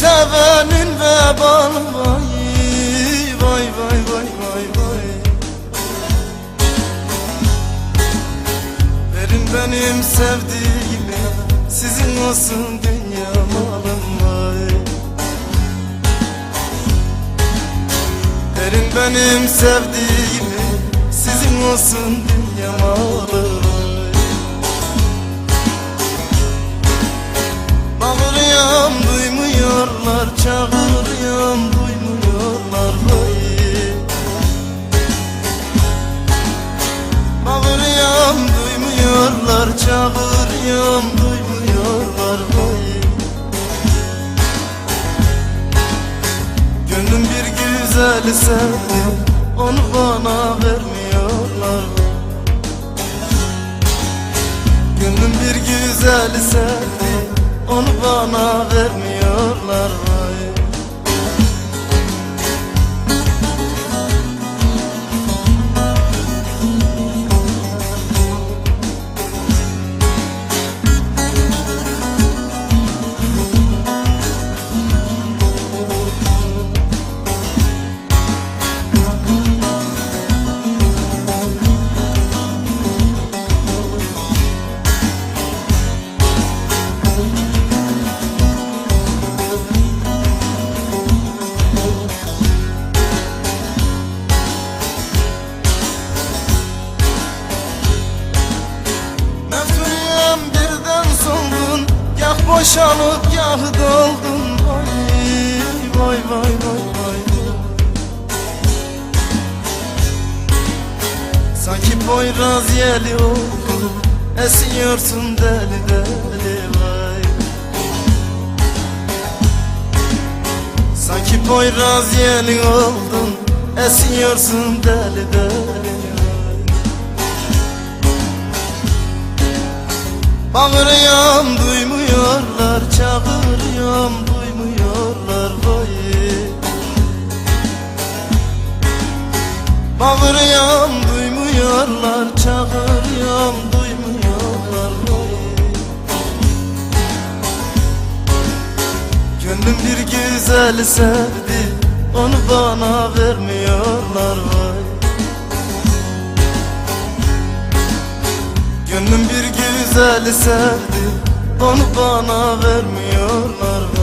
sevenin vebalı vay. Vay vay vay vay vay. Verin benim sevdiğimi Sizin olsun dünya malım vay. Verin benim sevdiğimi Sizin olsun dünya malım duymuyorlar Çağırıyorum duymuyorlar vay Bağırıyorum duymuyorlar Çağırıyorum duymuyorlar vay Gönlüm bir güzeli sevdi Onu bana vermiyorlar. Gönlüm bir güzeli sevdi Onu bana vermiyorlar boşalıp gah doldun Vay vay vay vay vay. Sanki Poyraz yeli oldun Esiyorsun deli deli vay. Sanki Poyraz yeli oldun Esiyorsun deli deli Bağırıyorum duymuyorlar Çağırıyorum duymuyorlar vay. Bağırıyorum duymuyorlar Çağırıyorum duymuyorlar vay. Gönlüm bir güzeli sevdi Onu bana vermiyorlar vay. Gönlüm bir güzeli sevdi Onu bana vermiyorlar